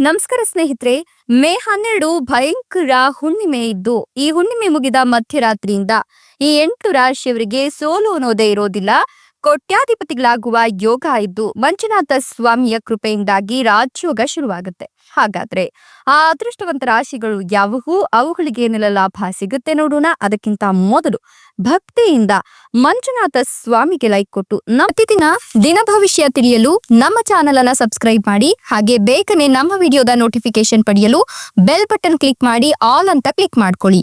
ನಮಸ್ಕಾರ ಸ್ನೇಹಿತರೆ, ಮೇ ಹನ್ನೆರಡು ಭಯಂಕರ ಹುಣ್ಣಿಮೆ ಇದ್ದು, ಈ ಹುಣ್ಣಿಮೆ ಮುಗಿದ ಮಧ್ಯರಾತ್ರಿಯಿಂದ ಈ ಎಂಟು ರಾಶಿಯವರಿಗೆ ಸೋಲು ಅನ್ನೋದೇ ಇರೋದಿಲ್ಲ. ಕೋಟ್ಯಾಧಿಪತಿಗಳಾಗುವ ಯೋಗ ಇದ್ದು ಮಂಜುನಾಥ ಸ್ವಾಮಿಯ ಕೃಪೆಯಿಂದಾಗಿ ರಾಜ್ಯೋಗ ಶುರುವಾಗುತ್ತೆ. ಹಾಗಾದ್ರೆ ಆ ಅದೃಷ್ಟವಂತ ರಾಶಿಗಳು ಯಾವುವು? ಅವುಗಳಿಗೆ ಏನೆಲ್ಲ ಲಾಭ ಸಿಗುತ್ತೆ ನೋಡೋಣ. ಅದಕ್ಕಿಂತ ಮೊದಲು ಭಕ್ತಿಯಿಂದ ಮಂಜುನಾಥ ಸ್ವಾಮಿಗೆ ಲೈಕ್ ಕೊಟ್ಟು ನಮ್ಮ ಪ್ರತಿದಿನ ದಿನ ಭವಿಷ್ಯ ತಿಳಿಯಲು ನಮ್ಮ ಚಾನೆಲ್ ಅನ್ನ ಸಬ್ಸ್ಕ್ರೈಬ್ ಮಾಡಿ, ಹಾಗೆ ಬೇಗನೆ ನಮ್ಮ ವಿಡಿಯೋದ ನೋಟಿಫಿಕೇಶನ್ ಪಡೆಯಲು ಬೆಲ್ ಬಟನ್ ಕ್ಲಿಕ್ ಮಾಡಿ ಆಲ್ ಅಂತ ಕ್ಲಿಕ್ ಮಾಡ್ಕೊಳ್ಳಿ.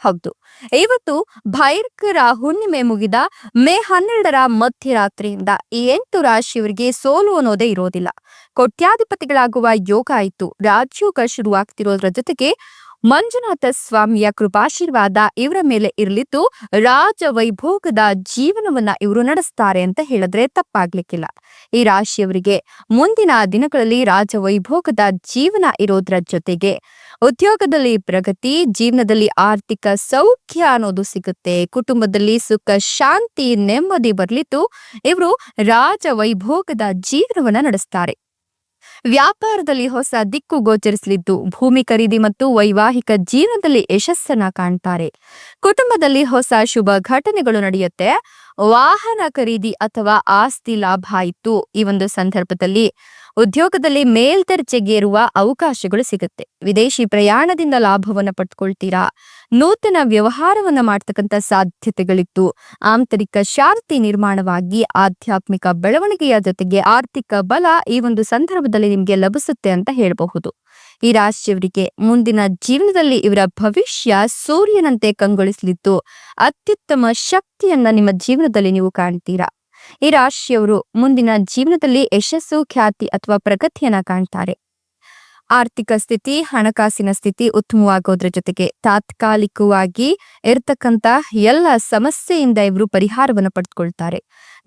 ಹೌದು. ಇವತ್ತು ಭೈರ್ಕರ ಹುಣ್ಣಿಮೆ ಮುಗಿದ ಮೇ ಹನ್ನೆರಡರ ಮಧ್ಯರಾತ್ರಿಯಿಂದ ಈ ಎಂಟು ರಾಶಿಯವರಿಗೆ ಸೋಲು ಅನ್ನೋದೇ ಇರೋದಿಲ್ಲ. ಕೋಟ್ಯಾಧಿಪತಿಗಳಾಗುವ ಯೋಗ ಆಯಿತು. ರಾಜ್ಯೋಗ ಶುರುವಾಗ್ತಿರೋದ್ರ ಜೊತೆಗೆ ಮಂಜುನಾಥ ಸ್ವಾಮಿಯ ಕೃಪಾಶೀರ್ವಾದ ಇವರ ಮೇಲೆ ಇರಲಿದ್ದು ರಾಜ ವೈಭೋಗದ ಜೀವನವನ್ನ ಇವರು ನಡೆಸ್ತಾರೆ ಅಂತ ಹೇಳಿದ್ರೆ ತಪ್ಪಾಗ್ಲಿಕ್ಕಿಲ್ಲ. ಈ ರಾಶಿಯವರಿಗೆ ಮುಂದಿನ ದಿನಗಳಲ್ಲಿ ರಾಜ ವೈಭೋಗದ ಜೀವನ ಇರೋದ್ರ ಜೊತೆಗೆ ಉದ್ಯೋಗದಲ್ಲಿ ಪ್ರಗತಿ, ಜೀವನದಲ್ಲಿ ಆರ್ಥಿಕ ಸೌಖ್ಯ ಅನ್ನೋದು ಸಿಗುತ್ತೆ. ಕುಟುಂಬದಲ್ಲಿ ಸುಖ, ಶಾಂತಿ, ನೆಮ್ಮದಿ ಬರಲಿದ್ದು ಇವರು ರಾಜ ವೈಭೋಗದ ಜೀವನವನ್ನ ನಡೆಸ್ತಾರೆ. ವ್ಯಾಪಾರದಲ್ಲಿ ಹೊಸ ದಿಕ್ಕು ಗೋಚರಿಸಲಿದ್ದು ಭೂಮಿ ಖರೀದಿ ಮತ್ತು ವೈವಾಹಿಕ ಜೀವನದಲ್ಲಿ ಯಶಸ್ಸನ್ನ ಕಾಣ್ತಾರೆ. ಕುಟುಂಬದಲ್ಲಿ ಹೊಸ ಶುಭ ಘಟನೆಗಳು ನಡೆಯುತ್ತೆ. ವಾಹನ ಖರೀದಿ ಅಥವಾ ಆಸ್ತಿ ಲಾಭ ಆಯಿತು ಈ ಒಂದು ಸಂದರ್ಭದಲ್ಲಿ. ಉದ್ಯೋಗದಲ್ಲಿ ಮೇಲ್ದರ್ಜೆಗೇರುವ ಅವಕಾಶಗಳು ಸಿಗುತ್ತೆ. ವಿದೇಶಿ ಪ್ರಯಾಣದಿಂದ ಲಾಭವನ್ನ ಪಡ್ಕೊಳ್ತೀರಾ? ನೂತನ ವ್ಯವಹಾರವನ್ನ ಮಾಡ್ತಕ್ಕಂಥ ಸಾಧ್ಯತೆಗಳಿತ್ತು ಆಂತರಿಕ ಶಾಂತಿ ನಿರ್ಮಾಣವಾಗಿ ಆಧ್ಯಾತ್ಮಿಕ ಬೆಳವಣಿಗೆಯ ಜೊತೆಗೆ ಆರ್ಥಿಕ ಬಲ ಈ ಒಂದು ಸಂದರ್ಭದಲ್ಲಿ ನಿಮ್ಗೆ ಲಭಿಸುತ್ತೆ ಅಂತ ಹೇಳಬಹುದು. ಈ ರಾಶಿಯವರಿಗೆ ಮುಂದಿನ ಜೀವನದಲ್ಲಿ ಇವರ ಭವಿಷ್ಯ ಸೂರ್ಯನಂತೆ ಕಂಗೊಳಿಸಲಿದ್ದು, ಅತ್ಯುತ್ತಮ ಶಕ್ತಿಯನ್ನ ನಿಮ್ಮ ಜೀವನದಲ್ಲಿ ನೀವು ಕಾಣ್ತೀರಾ? ಈ ರಾಶಿಯವರು ಮುಂದಿನ ಜೀವನದಲ್ಲಿ ಯಶಸ್ಸು, ಖ್ಯಾತಿ ಅಥವಾ ಪ್ರಗತಿಯನ್ನ ಕಾಣ್ತಾರೆ. ಆರ್ಥಿಕ ಸ್ಥಿತಿ, ಹಣಕಾಸಿನ ಸ್ಥಿತಿ ಉತ್ತಮವಾಗೋದ್ರ ಜೊತೆಗೆ ತಾತ್ಕಾಲಿಕವಾಗಿ ಇರ್ತಕ್ಕಂತ ಎಲ್ಲ ಸಮಸ್ಯೆಯಿಂದ ಇವರು ಪರಿಹಾರವನ್ನು ಪಡೆದುಕೊಳ್ತಾರೆ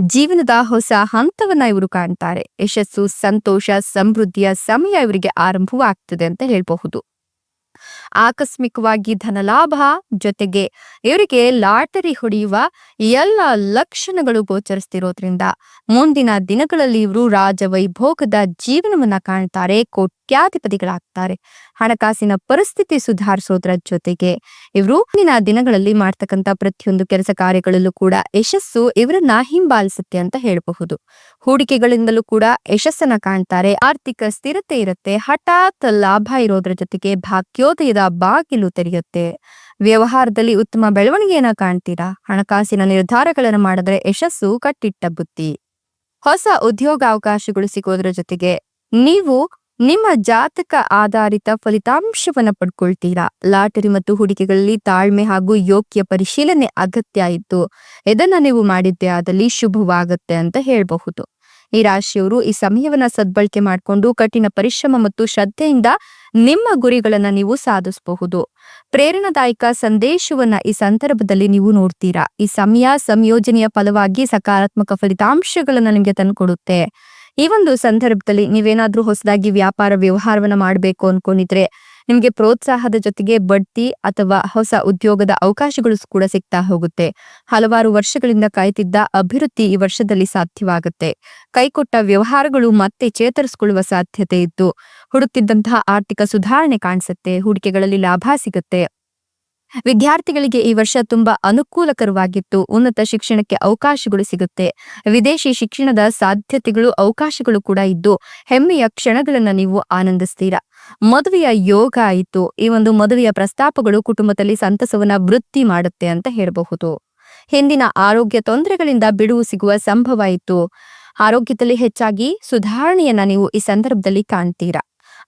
ಜೀವನದ ಹೊಸ ಹಂತವನ್ನ ಇವರು ಕಾಣ್ತಾರೆ. ಯಶಸ್ಸು, ಸಂತೋಷ, ಸಮೃದ್ಧಿಯ ಸಮಯ ಇವರಿಗೆ ಆರಂಭವಾಗ್ತದೆ ಅಂತ ಹೇಳಬಹುದು. ಆಕಸ್ಮಿಕವಾಗಿ ಧನಲಾಭ ಜೊತೆಗೆ ಇವರಿಗೆ ಲಾಟರಿ ಹೊಡೆಯುವ ಎಲ್ಲ ಲಕ್ಷಣಗಳು ಗೋಚರಿಸ್ತಿರೋದ್ರಿಂದ ಮುಂದಿನ ದಿನಗಳಲ್ಲಿ ಇವರು ರಾಜವೈಭೋಗದ ಜೀವನವನ್ನ ಕಾಣ್ತಾರೆ, ಕೋಟ್ಯಾಧಿಪತಿಗಳಾಗ್ತಾರೆ. ಹಣಕಾಸಿನ ಪರಿಸ್ಥಿತಿ ಸುಧಾರಿಸೋದ್ರ ಜೊತೆಗೆ ಇವರು ಮುಂದಿನ ದಿನಗಳಲ್ಲಿ ಮಾಡ್ತಕ್ಕಂಥ ಪ್ರತಿಯೊಂದು ಕೆಲಸ ಕಾರ್ಯಗಳಲ್ಲೂ ಕೂಡ ಯಶಸ್ಸು ಇವರನ್ನ ಹಿಂಬಾಲಿಸುತ್ತೆ ಅಂತ ಹೇಳಬಹುದು. ಹೂಡಿಕೆಗಳಿಂದಲೂ ಕೂಡ ಯಶಸ್ಸನ್ನ ಕಾಣ್ತಾರೆ. ಆರ್ಥಿಕ ಸ್ಥಿರತೆ ಇರುತ್ತೆ. ಹಠಾತ್ ಲಾಭ ಇರೋದ್ರ ಜೊತೆಗೆ ಭಾಗ್ಯೋದಯದ ಬಾಗಿಲು ತೆರೆಯುತ್ತೆ. ವ್ಯವಹಾರದಲ್ಲಿ ಉತ್ತಮ ಬೆಳವಣಿಗೆಯನ್ನ ಕಾಣ್ತೀರಾ? ಹಣಕಾಸಿನ ನಿರ್ಧಾರಗಳನ್ನು ಮಾಡಿದ್ರೆ ಯಶಸ್ಸು ಕಟ್ಟಿಟ್ಟ ಬುತ್ತಿ ಹೊಸ ಉದ್ಯೋಗಾವಕಾಶಗಳು ಸಿಗೋದ್ರ ಜೊತೆಗೆ ನೀವು ನಿಮ್ಮ ಜಾತಕ ಆಧಾರಿತ ಫಲಿತಾಂಶವನ್ನ ಪಡ್ಕೊಳ್ತೀರಾ? ಲಾಟರಿ ಮತ್ತು ಹೂಡಿಕೆಗಳಲ್ಲಿ ತಾಳ್ಮೆ ಹಾಗೂ ಯೋಗ್ಯ ಪರಿಶೀಲನೆ ಅಗತ್ಯ ಇತ್ತು ಇದನ್ನ ನೀವು ಮಾಡಿದ್ದೆ ಆದಲ್ಲಿ ಶುಭವಾಗುತ್ತೆ ಅಂತ ಹೇಳಬಹುದು. ಈ ರಾಶಿಯವರು ಈ ಸಮಯವನ್ನ ಸದ್ಬಳಕೆ ಮಾಡಿಕೊಂಡು ಕಠಿಣ ಪರಿಶ್ರಮ ಮತ್ತು ಶ್ರದ್ಧೆಯಿಂದ ನಿಮ್ಮ ಗುರಿಗಳನ್ನು ನೀವು ಸಾಧಿಸಬಹುದು. ಪ್ರೇರಣಾದಾಯಕ ಸಂದೇಶವನ್ನ ಈ ಸಂದರ್ಭದಲ್ಲಿ ನೀವು ನೋಡ್ತೀರಾ. ಈ ಸಮಯ ಸಂಯೋಜನೆಯ ಫಲವಾಗಿ ಸಕಾರಾತ್ಮಕ ಫಲಿತಾಂಶಗಳನ್ನು ನಿಮಗೆ ತಂದುಕೊಡುತ್ತೆ. ಈ ಒಂದು ಸಂದರ್ಭದಲ್ಲಿ ನೀವೇನಾದ್ರೂ ಹೊಸದಾಗಿ ವ್ಯಾಪಾರ ವ್ಯವಹಾರವನ್ನ ಮಾಡಬೇಕು ಅನ್ಕೊಂಡಿದ್ರೆ ನಿಮ್ಗೆ ಪ್ರೋತ್ಸಾಹದ ಜೊತೆಗೆ ಬಡ್ತಿ ಅಥವಾ ಹೊಸ ಉದ್ಯೋಗದ ಅವಕಾಶಗಳು ಕೂಡ ಸಿಗ್ತಾ ಹೋಗುತ್ತೆ. ಹಲವಾರು ವರ್ಷಗಳಿಂದ ಕಾಯ್ತಿದ್ದ ಅಭಿವೃದ್ಧಿ ಈ ವರ್ಷದಲ್ಲಿ ಸಾಧ್ಯವಾಗುತ್ತೆ. ಕೈಕೊಟ್ಟ ವ್ಯವಹಾರಗಳು ಮತ್ತೆ ಚೇತರಿಸಿಕೊಳ್ಳುವ ಸಾಧ್ಯತೆ ಇದ್ದು, ಹುಡುಕ್ತಿದ್ದಂತಹ ಆರ್ಥಿಕ ಸುಧಾರಣೆ ಕಾಣಿಸುತ್ತೆ, ಹೂಡಿಕೆಗಳಲ್ಲಿ ಲಾಭ ಸಿಗುತ್ತೆ. ವಿದ್ಯಾರ್ಥಿಗಳಿಗೆ ಈ ವರ್ಷ ತುಂಬಾ ಅನುಕೂಲಕರವಾಗಿತ್ತು. ಉನ್ನತ ಶಿಕ್ಷಣಕ್ಕೆ ಅವಕಾಶಗಳು ಸಿಗುತ್ತೆ. ವಿದೇಶಿ ಶಿಕ್ಷಣದ ಸಾಧ್ಯತೆಗಳು, ಅವಕಾಶಗಳು ಕೂಡ ಇದ್ದು, ಹೆಮ್ಮೆಯ ಕ್ಷಣಗಳನ್ನ ನೀವು ಆನಂದಿಸ್ತೀರಾ? ಮದುವೆಯ ಯೋಗ ಆಯಿತು. ಈ ಒಂದು ಮದುವೆಯ ಪ್ರಸ್ತಾಪಗಳು ಕುಟುಂಬದಲ್ಲಿ ಸಂತಸವನ್ನ ವೃತ್ತಿ ಮಾಡುತ್ತೆ ಅಂತ ಹೇಳಬಹುದು. ಹಿಂದಿನ ಆರೋಗ್ಯ ತೊಂದರೆಗಳಿಂದ ಬಿಡುವು ಸಿಗುವ ಸಂಭವ ಇತ್ತು. ಆರೋಗ್ಯದಲ್ಲಿ ಹೆಚ್ಚಾಗಿ ಸುಧಾರಣೆಯನ್ನ ನೀವು ಈ ಸಂದರ್ಭದಲ್ಲಿ ಕಾಣ್ತೀರಾ?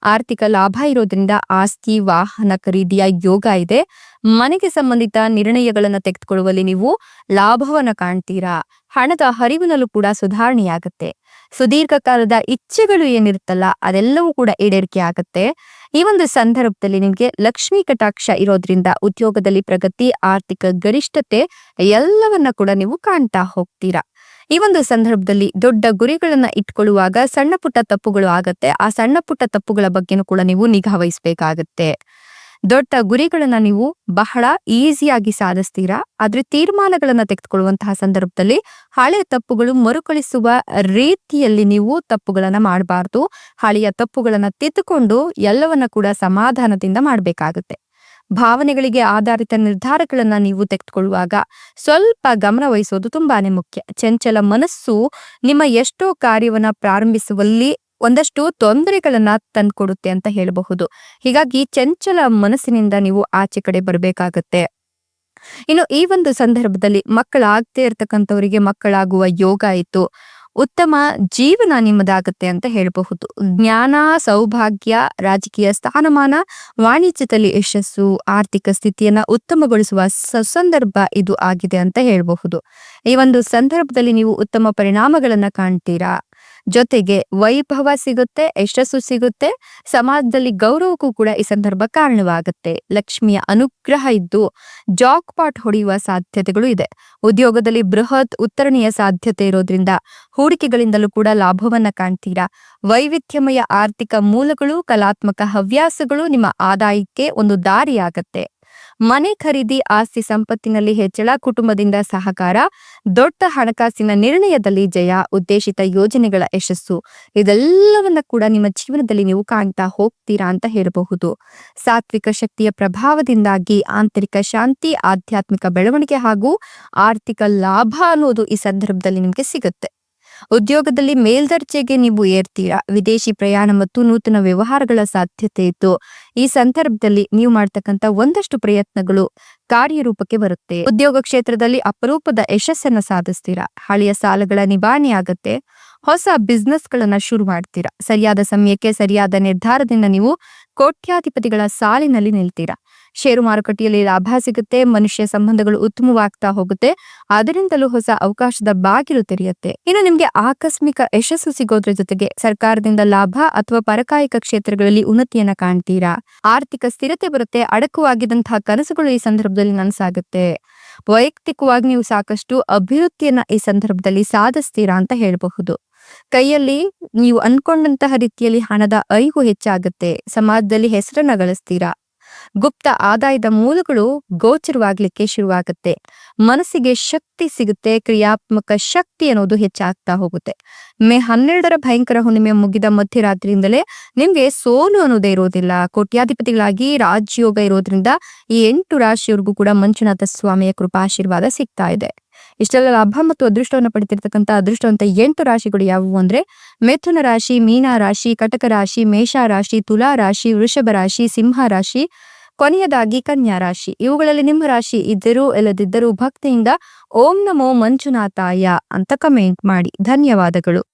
ಆರ್ಥಿಕ ಲಾಭ ಇರೋದ್ರಿಂದ ಆಸ್ತಿ, ವಾಹನ ಖರೀದಿಯ ಯೋಗ ಇದೆ. ಮನೆಗೆ ಸಂಬಂಧಿತ ನಿರ್ಣಯಗಳನ್ನು ತೆಗೆದುಕೊಳ್ಳುವಲ್ಲಿ ನೀವು ಲಾಭವನ್ನ ಕಾಣ್ತೀರಾ? ಹಣದ ಹರಿವಿನಲ್ಲೂ ಕೂಡ ಸುಧಾರಣೆಯಾಗುತ್ತೆ. ಸುದೀರ್ಘ ಕಾಲದ ಇಚ್ಛೆಗಳು ಏನಿರುತ್ತಲ್ಲ, ಅದೆಲ್ಲವೂ ಕೂಡ ಈಡೇರಿಕೆ ಆಗುತ್ತೆ. ಈ ಒಂದು ಸಂದರ್ಭದಲ್ಲಿ ನಿಮಗೆ ಲಕ್ಷ್ಮೀ ಕಟಾಕ್ಷ ಇರೋದ್ರಿಂದ ಉದ್ಯೋಗದಲ್ಲಿ ಪ್ರಗತಿ, ಆರ್ಥಿಕ ಗರಿಷ್ಠತೆ ಎಲ್ಲವನ್ನ ಕೂಡ ನೀವು ಕಾಣ್ತಾ ಹೋಗ್ತೀರಾ. ಈ ಒಂದು ಸಂದರ್ಭದಲ್ಲಿ ದೊಡ್ಡ ಗುರಿಗಳನ್ನ ಇಟ್ಕೊಳ್ಳುವಾಗ ಸಣ್ಣ ಪುಟ್ಟ ತಪ್ಪುಗಳು ಆಗತ್ತೆ. ಆ ಸಣ್ಣ ಪುಟ್ಟ ತಪ್ಪುಗಳ ಬಗ್ಗೆನೂ ಕೂಡ ನೀವು ನಿಗಾ ವಹಿಸ್ಬೇಕಾಗತ್ತೆ. ದೊಡ್ಡ ಗುರಿಗಳನ್ನ ನೀವು ಬಹಳ ಈಸಿಯಾಗಿ ಸಾಧಿಸ್ತೀರಾ? ಆದ್ರೆ ತೀರ್ಮಾನಗಳನ್ನ ತೆಗೆದುಕೊಳ್ಳುವಂತಹ ಸಂದರ್ಭದಲ್ಲಿ ಹಳೆಯ ತಪ್ಪುಗಳು ಮರುಕಳಿಸುವ ರೀತಿಯಲ್ಲಿ ನೀವು ತಪ್ಪುಗಳನ್ನ ಮಾಡಬಾರ್ದು. ಹಳೆಯ ತಪ್ಪುಗಳನ್ನ ತಿದ್ದುಕೊಂಡು ಎಲ್ಲವನ್ನ ಕೂಡ ಸಮಾಧಾನದಿಂದ ಮಾಡಬೇಕಾಗುತ್ತೆ. ಭಾವನೆಗಳಿಗೆ ಆಧಾರಿತ ನಿರ್ಧಾರಗಳನ್ನ ನೀವು ತೆಗೆದುಕೊಳ್ಳುವಾಗ ಸ್ವಲ್ಪ ಗಮನ ವಹಿಸೋದು ತುಂಬಾನೇ ಮುಖ್ಯ. ಚಂಚಲ ಮನಸ್ಸು ನಿಮ್ಮ ಎಷ್ಟೋ ಕಾರ್ಯವನ್ನ ಪ್ರಾರಂಭಿಸುವಲ್ಲಿ ಒಂದಷ್ಟು ತೊಂದರೆಗಳನ್ನ ತಂದ್ಕೊಡುತ್ತೆ ಅಂತ ಹೇಳಬಹುದು. ಹೀಗಾಗಿ ಚಂಚಲ ಮನಸ್ಸಿನಿಂದ ನೀವು ಆಚೆ ಕಡೆ ಬರಬೇಕಾಗತ್ತೆ. ಇನ್ನು ಈ ಒಂದು ಸಂದರ್ಭದಲ್ಲಿ ಮಕ್ಕಳಾಗದೇ ಇರ್ತಕ್ಕಂಥವರಿಗೆ ಮಕ್ಕಳಾಗುವ ಯೋಗ ಇತ್ತು. ಉತ್ತಮ ಜೀವನ ನಿಮ್ಮದಾಗತ್ತೆ ಅಂತ ಹೇಳಬಹುದು. ಜ್ಞಾನ, ಸೌಭಾಗ್ಯ, ರಾಜಕೀಯ ಸ್ಥಾನಮಾನ, ವಾಣಿಜ್ಯದಲ್ಲಿ ಯಶಸ್ಸು, ಆರ್ಥಿಕ ಸ್ಥಿತಿಯನ್ನ ಉತ್ತಮಗೊಳಿಸುವ ಸಂದರ್ಭ ಇದು ಆಗಿದೆ ಅಂತ ಹೇಳಬಹುದು. ಈ ಒಂದು ಸಂದರ್ಭದಲ್ಲಿ ನೀವು ಉತ್ತಮ ಪರಿಣಾಮಗಳನ್ನ ಕಾಣ್ತೀರಾ? ಜೊತೆಗೆ ವೈಭವ ಸಿಗುತ್ತೆ, ಯಶಸ್ಸು ಸಿಗುತ್ತೆ, ಸಮಾಜದಲ್ಲಿ ಗೌರವಕ್ಕೂ ಕೂಡ ಈ ಸಂದರ್ಭ ಕಾರಣವಾಗುತ್ತೆ. ಲಕ್ಷ್ಮಿಯ ಅನುಗ್ರಹ ಇದ್ದು ಜಾಕ್ ಪಾಟ್ ಹೊಡೆಯುವ ಸಾಧ್ಯತೆಗಳು ಇದೆ. ಉದ್ಯೋಗದಲ್ಲಿ ಬೃಹತ್ ಉತ್ತರಣೆಯ ಸಾಧ್ಯತೆ ಇರೋದ್ರಿಂದ ಹೂಡಿಕೆಗಳಿಂದಲೂ ಕೂಡ ಲಾಭವನ್ನ ಕಾಣ್ತೀರಾ? ವೈವಿಧ್ಯಮಯ ಆರ್ಥಿಕ ಮೂಲಗಳು, ಕಲಾತ್ಮಕ ಹವ್ಯಾಸಗಳು ನಿಮ್ಮ ಆದಾಯಕ್ಕೆ ಒಂದು ದಾರಿಯಾಗತ್ತೆ. ಮನೆ ಖರೀದಿ ಆಸ್ತಿ ಸಂಪತ್ತಿನಲ್ಲಿ ಹೆಚ್ಚಳ, ಕುಟುಂಬದಿಂದ ಸಹಕಾರ, ದೊಡ್ಡ ಹಣಕಾಸಿನ ನಿರ್ಣಯದಲ್ಲಿ ಜಯ, ಉದ್ದೇಶಿತ ಯೋಜನೆಗಳ ಯಶಸ್ಸು. ಇದೆಲ್ಲವನ್ನ ಕೂಡ ನಿಮ್ಮ ಜೀವನದಲ್ಲಿ ನೀವು ಕಾಣ್ತಾ ಹೋಗ್ತೀರಾ ಅಂತ ಹೇಳಬಹುದು. ಸಾತ್ವಿಕ ಶಕ್ತಿಯ ಪ್ರಭಾವದಿಂದಾಗಿ ಆಂತರಿಕ ಶಾಂತಿ, ಆಧ್ಯಾತ್ಮಿಕ ಬೆಳವಣಿಗೆ ಹಾಗೂ ಆರ್ಥಿಕ ಲಾಭ ಅನ್ನೋದು ಈ ಸಂದರ್ಭದಲ್ಲಿ ನಿಮಗೆ ಸಿಗುತ್ತೆ. ಉದ್ಯೋಗದಲ್ಲಿ ಮೇಲ್ದರ್ಜೆಗೆ ನೀವು ಏರ್ತೀರಾ? ವಿದೇಶಿ ಪ್ರಯಾಣ ಮತ್ತು ನೂತನ ವ್ಯವಹಾರಗಳ ಸಾಧ್ಯತೆ ಇತ್ತು ಈ ಸಂದರ್ಭದಲ್ಲಿ ನೀವು ಮಾಡ್ತಕ್ಕಂಥ ಒಂದಷ್ಟು ಪ್ರಯತ್ನಗಳು ಕಾರ್ಯರೂಪಕ್ಕೆ ಬರುತ್ತೆ. ಉದ್ಯೋಗ ಕ್ಷೇತ್ರದಲ್ಲಿ ಅಪರೂಪದ ಯಶಸ್ಸನ್ನ ಸಾಧಿಸ್ತೀರಾ? ಹಳೆಯ ಸಾಲಗಳ ನಿವಾರಣೆ ಆಗತ್ತೆ. ಹೊಸ ಬಿಸ್ನೆಸ್ ಗಳನ್ನ ಶುರು ಮಾಡ್ತೀರಾ? ಸರಿಯಾದ ಸಮಯಕ್ಕೆ ಸರಿಯಾದ ನಿರ್ಧಾರದಿಂದ ನೀವು ಕೋಟ್ಯಾಧಿಪತಿಗಳ ಸಾಲಿನಲ್ಲಿ ನಿಲ್ತೀರಾ? ಷೇರು ಮಾರುಕಟ್ಟೆಯಲ್ಲಿ ಲಾಭ ಸಿಗುತ್ತೆ, ಮನುಷ್ಯ ಸಂಬಂಧಗಳು ಉತ್ತಮವಾಗ್ತಾ ಹೋಗುತ್ತೆ ಅದರಿಂದಲೂ ಹೊಸ ಅವಕಾಶದ ಬಾಗಿಲು ತೆರೆಯುತ್ತೆ. ಇನ್ನು ನಿಮ್ಗೆ ಆಕಸ್ಮಿಕ ಯಶಸ್ಸು ಸಿಗೋದ್ರ ಜೊತೆಗೆ ಸರ್ಕಾರದಿಂದ ಲಾಭ ಅಥವಾ ಪರಕಾಯಿಕ ಕ್ಷೇತ್ರಗಳಲ್ಲಿ ಉನ್ನತಿಯನ್ನ ಕಾಣ್ತೀರಾ? ಆರ್ಥಿಕ ಸ್ಥಿರತೆ ಬರುತ್ತೆ ಅಡಕವಾಗಿದ್ದಂತಹ ಕನಸುಗಳು ಈ ಸಂದರ್ಭದಲ್ಲಿ ನನಸಾಗುತ್ತೆ. ವೈಯಕ್ತಿಕವಾಗಿ ನೀವು ಸಾಕಷ್ಟು ಅಭಿವೃದ್ಧಿಯನ್ನ ಈ ಸಂದರ್ಭದಲ್ಲಿ ಸಾಧಿಸ್ತೀರಾ ಅಂತ ಹೇಳಬಹುದು. ಕೈಯಲ್ಲಿ ನೀವು ಅನ್ಕೊಂಡಂತಹ ರೀತಿಯಲ್ಲಿ ಹಣದ ಐಗು ಹೆಚ್ಚಾಗುತ್ತೆ, ಸಮಾಜದಲ್ಲಿ ಹೆಸರನ್ನ ಗಳಿಸ್ತೀರಾ? ಗುಪ್ತ ಆದಾಯದ ಮೂಲಗಳು ಗೋಚರವಾಗ್ಲಿಕ್ಕೆ ಶುರುವಾಗುತ್ತೆ. ಮನಸ್ಸಿಗೆ ಶಕ್ತಿ ಸಿಗುತ್ತೆ, ಕ್ರಿಯಾತ್ಮಕ ಶಕ್ತಿ ಅನ್ನೋದು ಹೆಚ್ಚಾಗ್ತಾ ಹೋಗುತ್ತೆ. ಮೇ ಹನ್ನೆರಡರ ಭಯಂಕರ ಹುಣ್ಣಿಮೆ ಮುಗಿದ ಮಧ್ಯರಾತ್ರಿಯಿಂದಲೇ ನಿಮ್ಗೆ ಸೋಲು ಅನ್ನೋದೇ ಇರೋದಿಲ್ಲ. ಕೋಟ್ಯಾಧಿಪತಿಗಳಾಗಿ ರಾಜ್ಯೋಗ ಇರೋದ್ರಿಂದ ಈ ಎಂಟು ರಾಶಿಯವರಿಗೂ ಕೂಡ ಮಂಜುನಾಥ ಸ್ವಾಮಿಯ ಕೃಪಾಶೀರ್ವಾದ ಸಿಗ್ತಾ ಇದೆ. ಇಷ್ಟೆಲ್ಲ ಲಾಭ ಮತ್ತು ಅದೃಷ್ಟವನ್ನು ಪಡೆದಿರ್ತಕ್ಕಂಥ ಅದೃಷ್ಟವಂತ ಎಂಟು ರಾಶಿಗಳು ಯಾವುವು ಅಂದ್ರೆ ಮೆಥುನ ರಾಶಿ, ಮೀನ ರಾಶಿ, ಕಟಕ ರಾಶಿ, ಮೇಷ ರಾಶಿ, ತುಲಾ ರಾಶಿ, ವೃಷಭ ರಾಶಿ, ಸಿಂಹ ರಾಶಿ ಕೊನೆಯದಾಗಿ ಕನ್ಯಾ ರಾಶಿ. ಇವುಗಳಲ್ಲಿ ನಿಮ್ಮ ರಾಶಿ ಇದ್ದರೂ ಇಲ್ಲದಿದ್ದರೂ ಭಕ್ತಿಯಿಂದ ಓಂ ನಮೋ ಮಂಜುನಾಥಾಯ ಅಂತ ಕಮೆಂಟ್ ಮಾಡಿ. ಧನ್ಯವಾದಗಳು.